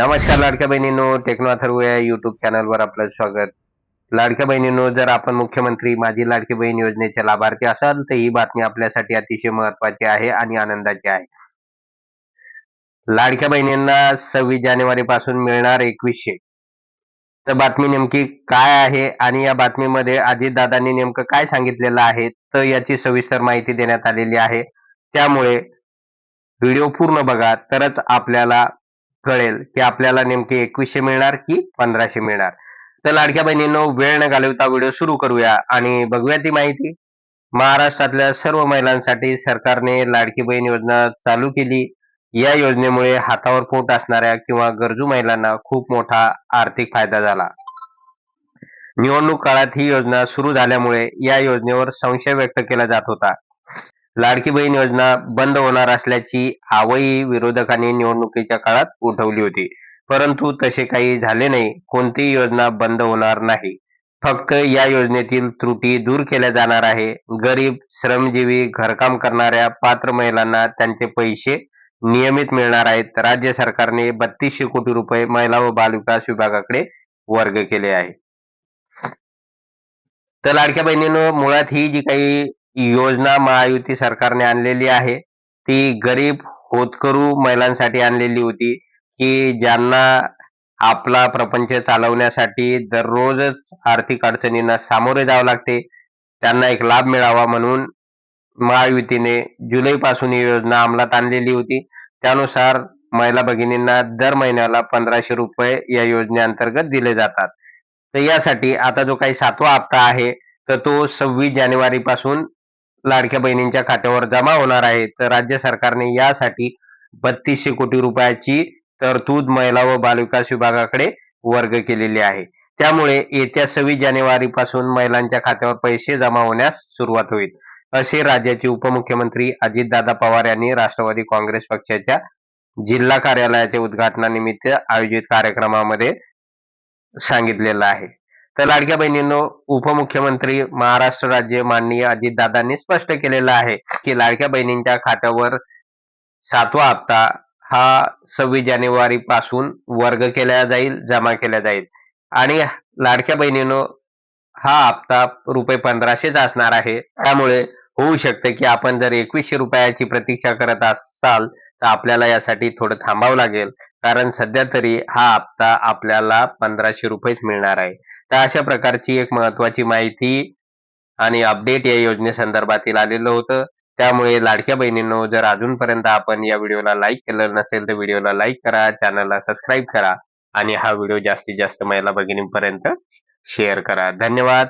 नमस्कार लाडक्या बहिणींनो टेक्नो अथर्व या युट्यूब चॅनलवर आपलं स्वागत. लाडक्या बहिणींनो जर आपण मुख्यमंत्री माझी लाडकी बहीण योजनेचे लाभार्थी असाल तर ही बातमी आपल्यासाठी अतिशय महत्वाची आहे आणि आनंदाची आहे. लाडक्या बहिणींना सव्वीस जानेवारी पासून मिळणार एकवीसशे. तर बातमी नेमकी काय आहे आणि या बातमीमध्ये अजितदादांनी नेमकं काय सांगितलेलं आहे तर याची सविस्तर माहिती देण्यात आलेली आहे. त्यामुळे व्हिडिओ पूर्ण बघा तरच आपल्याला कळेल की आपल्याला नेमके एकवीसशे मिळणार की पंधराशे मिळणार. तर लाडक्या बहिणींनो वेळ न घालवता व्हिडिओ सुरू करूया आणि बघूया ती माहिती. महाराष्ट्रातल्या सर्व महिलांसाठी सरकारने लाडकी बहीण योजना चालू केली. या योजनेमुळे हातावर पोट असणाऱ्या किंवा गरजू महिलांना खूप मोठा आर्थिक फायदा झाला. निवडणूक काळात ही योजना सुरू झाल्यामुळे या योजनेवर संशय व्यक्त केला जात होता. लाडकी बहीण योजना बंद होणार असल्याची आवई विरोधकांनी निवडणुकीच्या काळात उठवली होती. परंतु तसे काही झाले नाही. कोणतीही योजना बंद होणार नाही. फक्त या योजनेतील त्रुटी दूर केल्या जाणार आहे. गरीब श्रमजीवी घरकाम करणाऱ्या पात्र महिलांना त्यांचे पैसे नियमित मिळणार आहेत. राज्य सरकारने बत्तीसशे कोटी रुपये महिला व बालविकास विभागाकडे वर्ग केले आहे. तर लाडक्या बहिणीनं मुळात ही जी काही योजना महायुती सरकारने आणलेली आहे. ती गरीब होतकरू महिलांसाठी आणलेली होती की ज्यांना आपला प्रपंच चालवण्यासाठी दररोजच आर्थिक अडचणींना सामोरे जावं लागते. त्यांना एक लाभ मिळावा म्हणून महायुतीने जुलै पासून ही योजना अंमलात आणलेली होती. त्यानुसार महिला भगिनींना दर महिन्याला पंधराशे रुपये या योजनेअंतर्गत दिले जातात. तर यासाठी आता जो काही सातवा हप्ता आहे तर तो सव्वीस जानेवारी पासून लाडक्या बहिणींच्या खात्यावर जमा होणार आहे. तर राज्य सरकारने यासाठी बत्तीसशे कोटी रुपयाची तरतूद महिला व बालविकास विभागाकडे वर्ग केलेली आहे. त्यामुळे येत्या सव्वीस जानेवारी पासून महिलांच्या खात्यावर पैसे जमा होण्यास सुरुवात होईल. असे राज्याचे उपमुख्यमंत्री अजितदादा पवार यांनी राष्ट्रवादी काँग्रेस पक्षाच्या जिल्हा कार्यालयाच्या उद्घाटनानिमित्त आयोजित कार्यक्रमामध्ये सांगितलेलं आहे. तर लाडक्या बहिणींनो उपमुख्यमंत्री महाराष्ट्र राज्य माननीय अजितदादांनी स्पष्ट केलेलं आहे की लाडक्या बहिणींच्या खात्यावर सातवा हप्ता हा सव्वीस जानेवारी पासून वर्ग केला जाईल जमा केला जाईल. आणि लाडक्या बहिणीनो हा हप्ता रुपये पंधराशेच असणार आहे. त्यामुळे होऊ शकते की आपण जर एकवीसशे रुपयाची प्रतीक्षा करत असाल तर आपल्याला यासाठी थोडं थांबावं लागेल. कारण सध्या तरी हा हप्ता आपल्याला पंधराशे रुपयेच मिळणार आहे. तर अशा प्रकारची एक महत्वाची माहिती आणि अपडेट या योजनेसंदर्भातील आलेलं होतं. त्यामुळे लाडक्या बहिणींनो जर अजूनपर्यंत आपण या व्हिडिओला लाईक केलं नसेल तर व्हिडिओला लाईक करा चॅनलला सबस्क्राईब करा आणि हा व्हिडिओ जास्तीत जास्त महिला भगिनींपर्यंत शेअर करा. धन्यवाद.